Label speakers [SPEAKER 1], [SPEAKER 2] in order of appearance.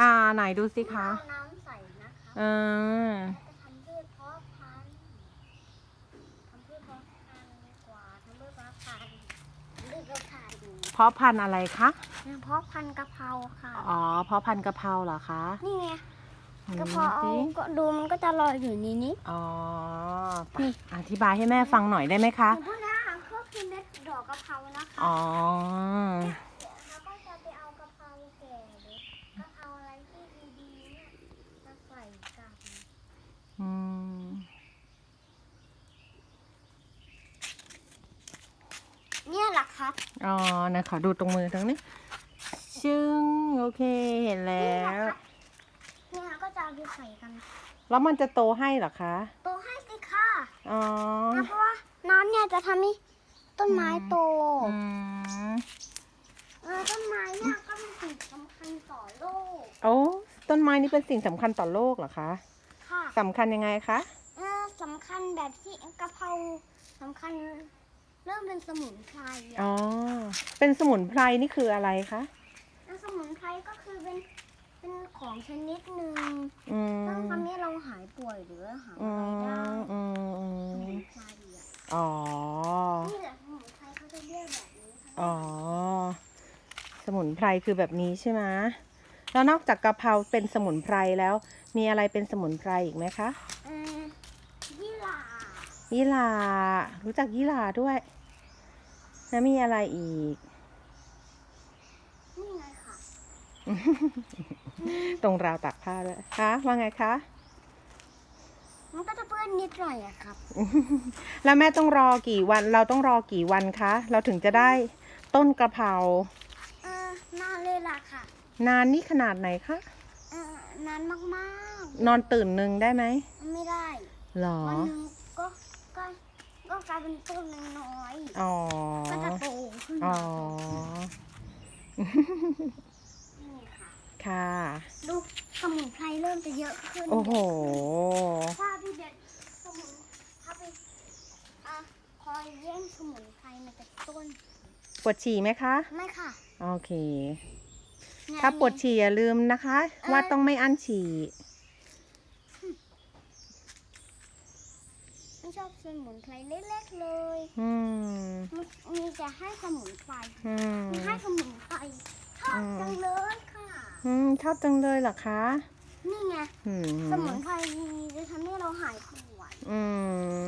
[SPEAKER 1] อ่าไหนดูสิคะ
[SPEAKER 2] เอาน้ำใส่นะคะ
[SPEAKER 1] เออ
[SPEAKER 2] จะทำพืชเพาะพันธุ์ทำพืชเพาะพันธุ์ดีกว่าทำพืชเพาะพันธุ์พืชเพาะพันธุ์
[SPEAKER 1] เพาะพันธุ์อะไรคะ
[SPEAKER 2] เพาะพันธุ์กะเพราค่ะ
[SPEAKER 1] อ๋อเพาะพันธุ์กะเพราเหรอคะ
[SPEAKER 2] นี่ไง
[SPEAKER 1] อืม
[SPEAKER 2] กะเพราเอา
[SPEAKER 1] สิ
[SPEAKER 2] ก็ดูมันก็จะลอยอยู่ในนี้
[SPEAKER 1] อ๋อ
[SPEAKER 2] นี่
[SPEAKER 1] อธิบายให้แม่ฟังหน่อยได้ไหมคะ
[SPEAKER 2] หนูพูดนะก็คือเม็ดดอกกะเพรานะคะ
[SPEAKER 1] อ๋อ
[SPEAKER 2] แล้วก็จะไปเอากะเพราแก่หรือกะเพราอะไรที่ดีๆเนี่ยมาใส่กัน
[SPEAKER 1] อืม
[SPEAKER 2] เนี่ยแหละครับ
[SPEAKER 1] อ๋อนะขอดูตรงมือตรงนี้ชึ้งโอเคเห็นแล้ว
[SPEAKER 2] เนี่ยก็จะเอาไปใส่กัน
[SPEAKER 1] แล้วมันจะโตให้เหรอคะ
[SPEAKER 2] โตให้สิค่ะ
[SPEAKER 1] อ๋อ
[SPEAKER 2] นะเพราะว่าน้ำเนี่ยจะทำให้ต้นไม้โต
[SPEAKER 1] อืม
[SPEAKER 2] เออต้นไม้เนี่ยก็เป็นสิ่งสำคัญต่อโลก
[SPEAKER 1] โอ้ต้นไม้นี่เป็นสิ่งสำคัญต่อโลกเหรอคะ
[SPEAKER 2] ค่ะ
[SPEAKER 1] สำคัญยังไงคะ
[SPEAKER 2] เออสำคัญแบบที่กะเพราสำคัญ เริ่มเป็นสมุนไพร
[SPEAKER 1] อ๋
[SPEAKER 2] อะ
[SPEAKER 1] อเป็นสมุนไพรนี่คืออะไรคะ
[SPEAKER 2] แล้วสมุนไพรก็คือเป็นเป็นของชนิดหนึ่ง
[SPEAKER 1] อืม
[SPEAKER 2] ซึ่งทำให้เราหายป่วยหรือหา
[SPEAKER 1] อื
[SPEAKER 2] อะไรได้
[SPEAKER 1] มอืมอื
[SPEAKER 2] สมุ
[SPEAKER 1] ม
[SPEAKER 2] นไพรอะ
[SPEAKER 1] อ๋อ
[SPEAKER 2] นี่แหละสมุนไพรเขาจะเรียกแบบนี้ค่ะ
[SPEAKER 1] อ๋อ สมุนไพรคือแบบนี้ใช่ไหมแล้วนอกจากกะเพราเป็นสมุนไพรแล้ว มีอะไรเป็นสมุนไพรอีกไหมคะ
[SPEAKER 2] เออยี่หร่า
[SPEAKER 1] ยี่หร่ารู้จักยี่หร่าด้วย แล้วมีอะไรอีก
[SPEAKER 2] นี่ไงค่ะ
[SPEAKER 1] ตรงราวตากผ้าด้วยคะว่าไงคะ
[SPEAKER 2] มันก็จะเปื้อนนิดหน่อยอะครับ
[SPEAKER 1] แล้วแม่ต้องรอกี่วัน เราต้องรอกี่วันคะ เราถึงจะได้ต้นกระเพรา
[SPEAKER 2] เออนานเลยล่ะค่ะ
[SPEAKER 1] นานนี่ขนาดไหนคะ
[SPEAKER 2] เออนานมาก
[SPEAKER 1] นอนตื่นหนึ่งได้ไหม
[SPEAKER 2] ๆ ไม่ได้
[SPEAKER 1] หรอ
[SPEAKER 2] วันหนึ่งก็ก็ก็กลายเป็นต้นน้อย
[SPEAKER 1] อ๋อ
[SPEAKER 2] ๆก็จะโตขึ้น
[SPEAKER 1] อ๋อ
[SPEAKER 2] มานี่ค่ะ
[SPEAKER 1] ค่ะ
[SPEAKER 2] ดูสมุนไพรเริ่มจะเยอะขึ้น
[SPEAKER 1] โอ้โห
[SPEAKER 2] ถ้าพี่เด็ดสมุนถ้าไปอะคอยแย่งสมุนไพรมาจากต้น
[SPEAKER 1] ปวดฉี่ไหมคะ
[SPEAKER 2] ไม่ค่ะ
[SPEAKER 1] โอเค
[SPEAKER 2] เนี่ย
[SPEAKER 1] ถ้าปวดฉี่อย่าลืมนะคะ ว่าต้องไม่อั้นฉี่
[SPEAKER 2] ไม่ชอบสมุนไพรเล็กๆเลย
[SPEAKER 1] อืม
[SPEAKER 2] มันมีแต่ให้สมุนไพร
[SPEAKER 1] อืม
[SPEAKER 2] มีให้สมุนไพรชอบจังเลยค่ะ
[SPEAKER 1] อืมชอบจังเลยเหรอคะ
[SPEAKER 2] นี่ไง
[SPEAKER 1] อืม
[SPEAKER 2] สมุนไพรดีจะทำให้เราหายปวด
[SPEAKER 1] อืม